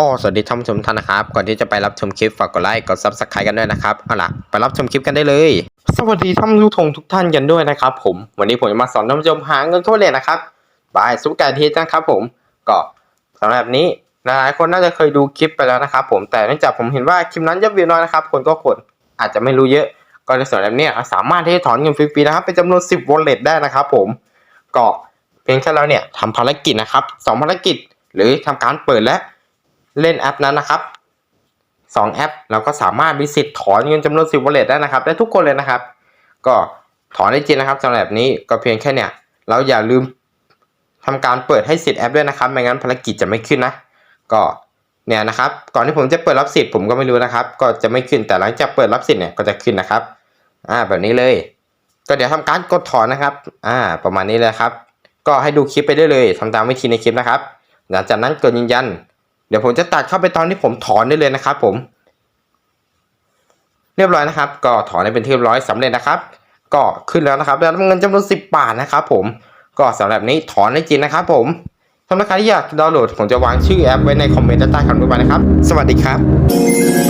ก็สวัสดีท่านผู้ชมท่านนะครับ ก่อนที่จะไปรับชมคลิปฝากกดไลค์กดซับสไครต์กันด้วยนะครับเอาล่ะไปรับชมคลิปกันได้เลย สวัสดีท่านผู้ชมทุกท่านกันด้วยนะครับ ผมวันนี้ผมจะมาสอนท่านผู้ชมหาเงินเข้าเลยนะครับบายซุกาทีนะครับ ผมก็สำหรับนี้หลายๆคนน่าจะเคยดูคลิปไปแล้วนะครับ ผมแต่เนื่องจากผมเห็นว่าคลิปนั้นยอดวิวน้อยนะครับ คนก็กดอาจจะไม่รู้เยอะ ก็ในส่วนแบบนี้สามารถที่จะถอนเงินฟรีๆนะครับเป็นจำนวน 10 wallet ได้นะครับ ผมก็เพียงแค่เราเนี่ยทำภารกิจนะครับสองภารกิจหรือทำการเปิดและ เล่นแอปนั้นนะครับสองแอปเราก็สามารถมีสิทธิ์ถอนเงินจำนวน10 wallet ได้นะครับ ได้ทุกคนเลยนะครับ ก็ถอนได้จริงนะครับสำหรับแบบนี้ก็เพียงแค่เนี่ย เราอย่าลืมทำการเปิดให้สิทธิ์แอปด้วยนะครับไม่งั้นภารกิจจะไม่ขึ้นนะ ก็เนี่ยนะครับ ก่อนที่ผมจะเปิดรับสิทธิ์ผมก็ไม่รู้นะครับ ก็จะไม่ขึ้นแต่หลังจากเปิดรับสิทธิ์เนี่ยก็จะขึ้นนะครับ อ่าแบบนี้เลย ก็เดี๋ยวทำการกดถอนนะครับ อ่า ประมาณนี้เลยครับ ก็ให้ดูคลิปไปได้เลยทำตามวิธีในคลิปนะครับ หลังจากนั้นกดยืนยัน เดี๋ยวผมจะตัดเข้าไปตอนที่ผมถอนได้เลยนะครับ ผม เรียบร้อยนะครับ ก็ถอนได้เป็นที่เรียบร้อยสำเร็จนะครับ ก็ขึ้นแล้วนะครับได้รับเงินจำนวน10 บาทนะครับ ผมก็สำหรับนี้ถอนได้จริงนะครับ ผมสำหรับใครที่อยากดาวน์โหลดผมจะวางชื่อแอปไว้ในคอมเมนต์ด้านใต้คำนี้ไว้นะครับ สวัสดีครับ